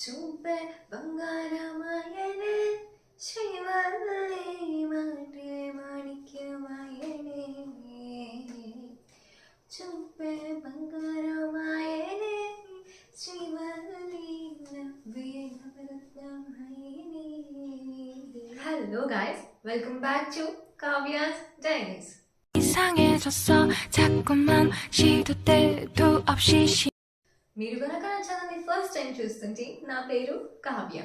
ചുംബ ബംഗാരമായനെ ശിവനെ മാറ്റേ മാണിക്യമായനെ ചുംബ ബംഗാരമായനെ hello guys welcome back to Kavya's ഡൈനീസ് 이상해졌어 자꾸만 시도 때도 없이 మీరు కనుక నా ఛానల్ని ఫస్ట్ టైం చూస్తుంటే నా పేరు కావ్య.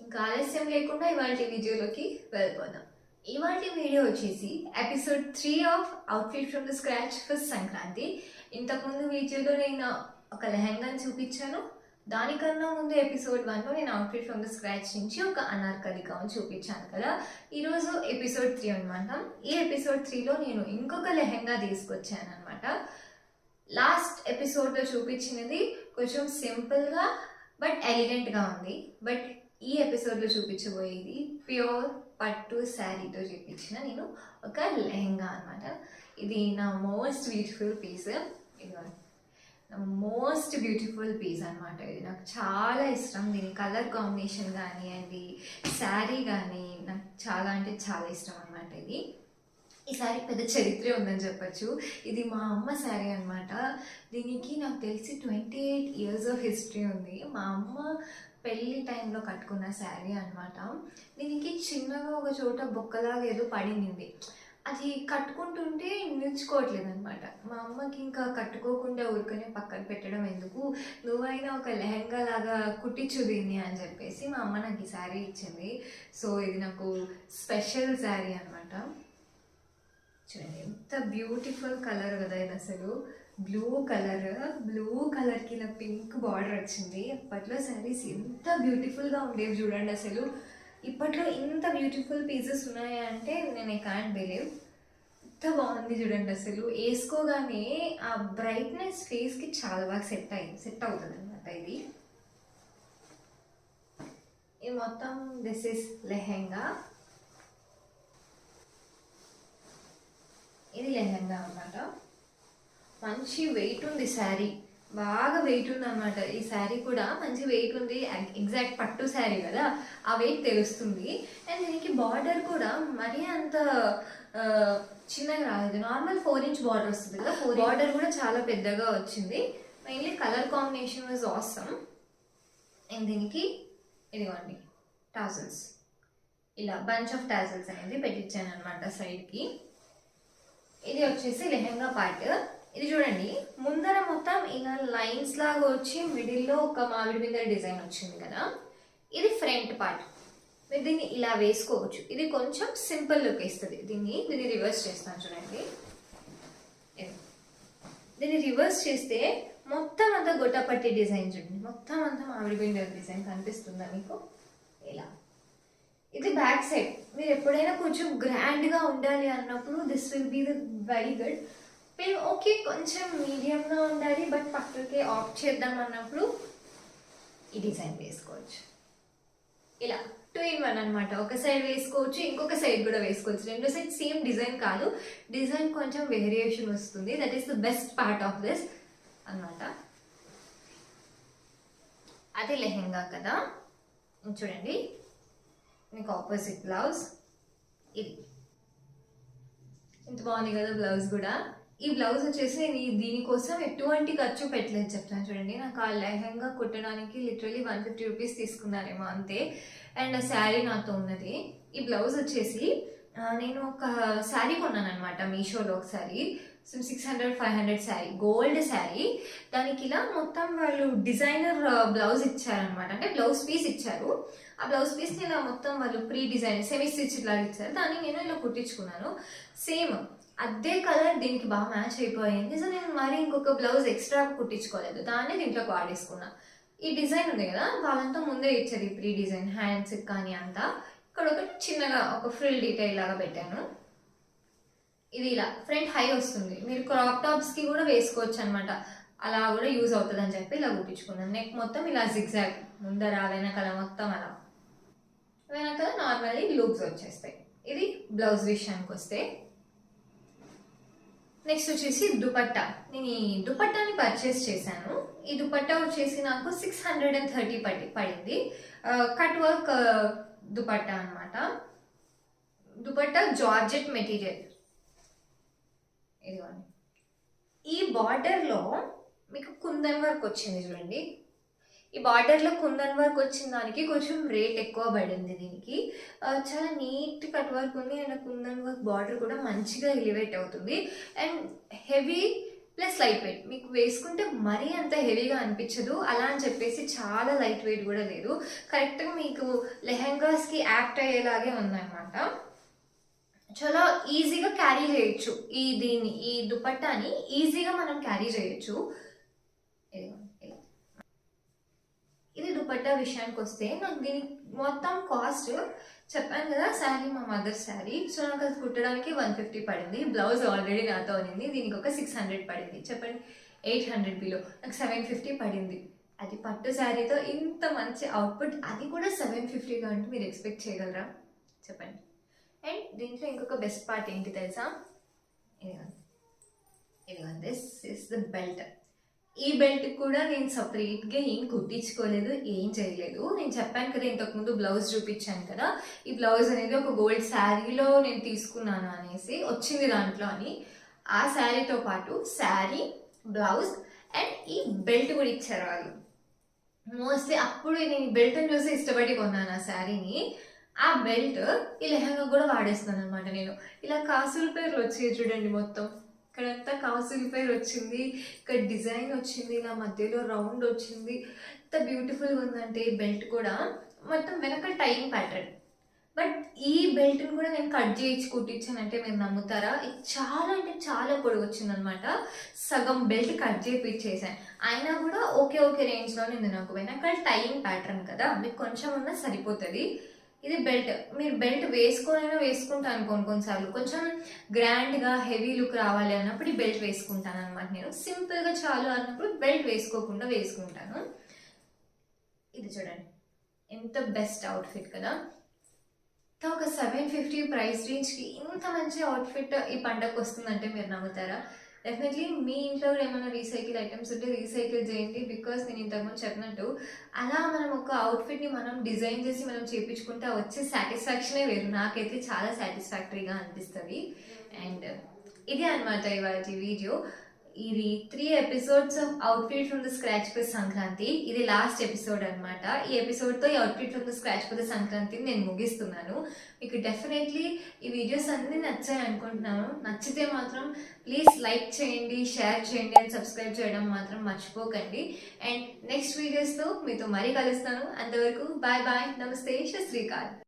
ఇంకా ఆలస్యం లేకుండా ఇవాళ వీడియోలోకి వెళ్ళిపోదాం. ఇవాళ వీడియో వచ్చేసి episode three of outfit from the scratch for Sankranti. ఇంతకుముందు వీడియోలో నేను ఒక లెహంగాని చూపించాను. దానికన్నా ముందు ఎపిసోడ్ వన్లో నేను అవుట్ఫిట్ ఫ్రమ్ ద స్క్రాచ్ నుంచి ఒక అనార్కలి గౌన్ చూపించాను కదా. ఈరోజు ఎపిసోడ్ త్రీ అనమాట ఈ ఎపిసోడ్ త్రీలో నేను ఇంకొక లెహంగా తీసుకొచ్చాను అనమాట లాస్ట్ ఎపిసోడ్లో చూపించినది కొంచెం సింపుల్గా బట్ ఎలిగెంట్గా ఉంది. బట్ ఈ ఎపిసోడ్లో చూపించబోయేది ప్యూర్ పట్టు శారీతో చూపించిన నేను ఒక లెహంగా అనమాట ఇది నా మోస్ట్ బ్యూటిఫుల్ పీస్. నా మోస్ట్ బ్యూటిఫుల్ పీస్ అనమాట ఇది. నాకు చాలా ఇష్టం. దీని కలర్ కాంబినేషన్ కానివ్వండి శారీ కానీ నాకు చాలా అంటే చాలా ఇష్టం అనమాట ఇది. ఈ శారీ పెద్ద చరిత్రే ఉందని చెప్పొచ్చు. ఇది మా అమ్మ శారీ అనమాట దీనికి నాకు తెలిసి twenty eight years of history ఉంది. మా అమ్మ పెళ్ళి టైంలో కట్టుకున్న శారీ అనమాట దీనికి చిన్నగా ఒక చోట బొక్కలాగా ఏదో పడింది. అది కట్టుకుంటుంటే నిల్చుకోవట్లేదు అనమాట మా అమ్మకి ఇంకా కట్టుకోకుండా ఊరికనే పక్కన పెట్టడం ఎందుకు? నువ్వైనా ఒక లెహంగా లాగా కుట్టించు దీన్ని అని చెప్పేసి మా అమ్మ నాకు ఈ శారీ ఇచ్చింది. సో ఇది నాకు స్పెషల్ శారీ అనమాట చూడండి. ఎంత బ్యూటిఫుల్ కలర్ కదా ఇది అసలు. బ్లూ కలర్ బ్లూ కలర్కి ఇలా పింక్ బార్డర్ వచ్చింది. అప్పట్లో శారీస్ ఎంత బ్యూటిఫుల్గా ఉండేవి చూడండి అసలు. ఇప్పట్లో ఇంత బ్యూటిఫుల్ పీసెస్ ఉన్నాయా అంటే నేను ఐ కాంట్ బిలీవ్ ఎంత బాగుంది చూడండి అసలు. వేసుకోగానే ఆ బ్రైట్నెస్ ఫేస్కి చాలా బాగా సెట్ అయింది సెట్ అవుతుంది అనమాట ఇది. ఇది మొత్తం దిస్ ఇస్ లెహెంగా ఇది లెహంగా అన్నమాట. మంచి వెయిట్ ఉంది శారీ బాగా వెయిట్ ఉంది అనమాట ఈ శారీ కూడా మంచి వెయిట్ ఉంది. ఎగ్జాక్ట్ పట్టు శారీ కదా. ఆ వెయిట్ తెలుస్తుంది. అండ్ దీనికి బార్డర్ కూడా మరీ అంత చిన్నగా రాలేదు నార్మల్ ఫోర్ ఇంచ్ బార్డర్ వస్తుంది కదా. ఫోర్ బార్డర్ కూడా చాలా పెద్దగా వచ్చింది. Mainly colour combination was awesome and దీనికి ఇదిగోండి టాజల్స్ ఇలా బంచ్ ఆఫ్ టాజల్స్ అనేది పెట్టించాను అనమాట సైడ్కి ఇది వచ్చేసి లెహంగా పార్ట్. ఇది చూడండి ముందర మొత్తం ఇలా లైన్స్ లాగా వచ్చి మిడిల్లో ఒక మామిడి మీద డిజైన్ వచ్చింది కదా. ఇది ఫ్రంట్ పార్ట్. మీరు దీన్ని ఇలా వేసుకోవచ్చు. ఇది కొంచెం సింపుల్ లుక్ ఇస్తుంది. దీన్ని దీన్ని రివర్స్ చేస్తాను చూడండి. దీన్ని రివర్స్ చేస్తే మొత్తం అంతా గొట్టపట్టి డిజైన్ చూడండి. మొత్తం అంతా మామిడి పిండి డిజైన్ కనిపిస్తుందా మీకు? ఇలా. ఇది బ్యాక్ సైడ్. మీరు ఎప్పుడైనా కొంచెం గ్రాండ్గా ఉండాలి అన్నప్పుడు this will be the very good మీరు ఓకే కొంచెం మీడియంగా ఉండాలి బట్ పక్కకి ఆఫ్ చేద్దాం అన్నప్పుడు ఈ డిజైన్ వేసుకోవచ్చు. ఇలా టూ ఇన్ వన్ అనమాట ఒక సైడ్ వేసుకోవచ్చు ఇంకొక సైడ్ కూడా వేసుకోవచ్చు. రెండు సైడ్ సేమ్ డిజైన్ కాదు. డిజైన్ కొంచెం వేరియేషన్ వస్తుంది. That is the best part of this అన్నమాట. అది లెహెంగా కదా. చూడండి. మీకు ఆపోజిట్ బ్లౌజ్ ఇది. ఇంత బాగుంది కదా బ్లౌజ్ కూడా. ఈ బ్లౌజ్ వచ్చేసి నేను దీనికోసం ఎటువంటి ఖర్చు పెట్టలేదు చెప్తాను చూడండి. నాకు ఆ లెహంగా కుట్టడానికి లిటరలీ వన్ ఫిఫ్టీ రూపీస్ తీసుకున్నారేమో అంతే. అండ్ ఆ శారీ నాతో ఉన్నది. ఈ బ్లౌజ్ వచ్చేసి నేను ఒక శారీ కొన్నాను అనమాట మీషోలో ఒకసారి. Six hundred five hundred sari gold sari దానికి ఇలా మొత్తం వాళ్ళు డిజైనర్ బ్లౌజ్ ఇచ్చారనమాట అంటే బ్లౌజ్ పీస్ ఇచ్చారు. ఆ బ్లౌజ్ పీస్ని ఇలా మొత్తం వాళ్ళు ప్రీ డిజైన్ సెమీ స్టిచ్ లాగా ఇచ్చారు. దాన్ని నేను ఇలా కుట్టించుకున్నాను. సేమ్ అదే కలర్ దీనికి బాగా మ్యాచ్ అయిపోయింది. సో నేను మరి ఇంకొక బ్లౌజ్ ఎక్స్ట్రా కుట్టించుకోలేదు. దాన్ని దీంట్లోకి వాడేసుకున్నా. ఈ డిజైన్ ఉంది కదా వాళ్ళంతా ముందే ఇచ్చారు ఈ ప్రీ డిజైన్ హ్యాండ్స్ కానీ అంతా. ఇక్కడ ఒక చిన్నగా ఒక ఫ్రిల్ డీటెయిల్ లాగా పెట్టాను. ఇది ఇలా ఫ్రంట్ హై వస్తుంది. మీరు క్రాప్ టాప్స్కి కూడా వేసుకోవచ్చు అనమాట అలా కూడా యూజ్ అవుతుంది అని చెప్పి ఇలా కుట్టించుకున్నాను. నెక్ మొత్తం ఇలా జిగ్జాగ్ ముందర వెనకాల మొత్తం అలా. వెనకాల నార్మల్లీ లూప్స్ వచ్చేస్తాయి. ఇది బ్లౌజ్ విషయానికి వస్తే. నెక్స్ట్ వచ్చేసి దుపట్టా. నేను ఈ దుపట్టాని పర్చేస్ చేశాను. ఈ దుపట్టా వచ్చేసి నాకు సిక్స్ హండ్రెడ్ అండ్ థర్టీ పడి పడింది. కట్ వర్క్ దుపట్టా అనమాట దుపట్టా జార్జెట్ మెటీరియల్. ఇదిగోండి. ఈ బార్డర్లో మీకు కుందన్ వర్క్ వచ్చింది చూడండి. ఈ బార్డర్లో కుందన్ వర్క్ వచ్చిన దానికి కొంచెం రేట్ ఎక్కువ పడింది దీనికి. చాలా నీట్ కట్ వర్క్ ఉంది అండ్ కుందన్ వర్క్ బార్డర్ కూడా మంచిగా ఎలివేట్ అవుతుంది. And heavy plus light weight మీకు వేసుకుంటే మరీ అంత హెవీగా అనిపించదు. అలా అని చెప్పేసి చాలా లైట్ వెయిట్ కూడా లేదు. కరెక్ట్గా మీకు లెహెంగాస్కి యాప్ట్ అయ్యేలాగే ఉందన్నమాట. చాలా ఈజీగా క్యారీ చేయొచ్చు. ఈ దీన్ని ఈ దుపట్టాని ఈజీగా మనం క్యారీ చేయొచ్చు. ఇది దుపట్టా విషయానికి వస్తే నాకు దీని మొత్తం కాస్ట్ చెప్పాను కదా శారీ మా మదర్ శారీ సో నాకు అది కుట్టడానికి వన్ ఫిఫ్టీ పడింది. బ్లౌజ్ ఆల్రెడీ నాతో ఉంది దీనికి ఒక సిక్స్ హండ్రెడ్ పడింది. చెప్పండి ఎయిట్ హండ్రెడ్ బిలో నాకు సెవెన్ ఫిఫ్టీ పడింది. అది పట్టు శారీతో ఇంత మంచి అవుట్పుట్ అది కూడా సెవెన్ ఫిఫ్టీగా అంటే మీరు ఎక్స్పెక్ట్ చేయగలరా? చెప్పండి. అండ్ దీంట్లో ఇంకొక బెస్ట్ పార్ట్ ఏంటి తెలుసా? ఇదిగోండి దిస్ ఇస్ ద బెల్ట్ ఈ బెల్ట్ కూడా నేను సపరేట్గా ఏం కుట్టించుకోలేదు ఏం చేయలేదు. నేను చెప్పాను కదా ఇంతకుముందు బ్లౌజ్ చూపించాను కదా. ఈ బ్లౌజ్ అనేది ఒక గోల్డ్ శారీలో నేను తీసుకున్నాను అనేసి వచ్చింది దాంట్లో అని. ఆ శారీతో పాటు శారీ బ్లౌజ్ అండ్ ఈ బెల్ట్ కూడా ఇచ్చారు వాళ్ళు. మోస్ట్లీ అప్పుడు నేను బెల్ట్ని చూసి ఇష్టపడి కొన్నాను ఆ శారీని ఆ బెల్ట్ ఈ లెహంగా కూడా వాడేస్తాను అనమాట నేను. ఇలా కాసుల పేర్లు వచ్చాయి చూడండి మొత్తం. ఇక్కడంతా కాసుల పేరు వచ్చింది ఇక్కడ డిజైన్ వచ్చింది ఇలా మధ్యలో రౌండ్ వచ్చింది. ఎంత బ్యూటిఫుల్గా ఉందంటే ఈ బెల్ట్ కూడా. మొత్తం వెనక టైం ప్యాటర్న్. బట్ ఈ బెల్ట్ని కూడా నేను కట్ చేయించి కుట్టించానంటే మీరు నమ్ముతారా? ఇది చాలా అంటే చాలా పొడవు వచ్చిందనమాట సగం బెల్ట్ కట్ చేయించేసాను అయినా కూడా ఓకే ఓకే రేంజ్లోనే ఉంది నాకు. వెనకాల టైం ప్యాటర్న్ కదా. మీకు కొంచెం ఉన్నా సరిపోతుంది. ఇది బెల్ట్. మీరు బెల్ట్ వేసుకోనైనా వేసుకుంటాను అనుకోండి కొన్నిసార్లు. కొంచెం గ్రాండ్గా హెవీ లుక్ రావాలి అన్నప్పుడు ఈ బెల్ట్ వేసుకుంటాను అనమాట నేను. సింపుల్గా చాలు అన్నప్పుడు బెల్ట్ వేసుకోకుండా వేసుకుంటాను. ఇది చూడండి. ఎంత బెస్ట్ అవుట్ఫిట్ కదా. ఒక సెవెన్ ఫిఫ్టీ ప్రైస్ రేంజ్కి ఇంత మంచి అవుట్ఫిట్ ఈ పండగకు వస్తుందంటే మీరు నమ్ముతారా? డెఫినెట్లీ మీ ఇంట్లో కూడా ఏమైనా రీసైకిల్ ఐటమ్స్ ఉంటే రీసైకిల్ చేయండి బికాస్ నేను ఇంతకుముందు చెప్పినట్టు అలా మనం ఒక అవుట్ఫిట్ని మనం డిజైన్ చేసి మనం చేపించుకుంటే ఆ వచ్చే సాటిస్ఫాక్షనే వేరు. నాకైతే చాలా సాటిస్ఫాక్టరీగా అనిపిస్తుంది. అండ్ ఇదే అనమాట ఇవాళ వీడియో ఇది three episodes of outfit from the scratch for Sankranti. ఇది లాస్ట్ ఎపిసోడ్ అన్నమాట. ఈ ఎపిసోడ్తో ఈ outfit from the scratch for the సంక్రాంతిని నేను ముగిస్తున్నాను. మీకు డెఫినెట్లీ ఈ వీడియోస్ అన్నీ నచ్చాయి అనుకుంటున్నాను. నచ్చితే మాత్రం ప్లీజ్ లైక్ చేయండి షేర్ చేయండి అండ్ సబ్స్క్రైబ్ చేయడం మాత్రం మర్చిపోకండి. అండ్ నెక్స్ట్ వీడియోస్తో మీతో మరీ కలుస్తాను. అంతవరకు బాయ్ బాయ్ నమస్తే శ్రీకాంత్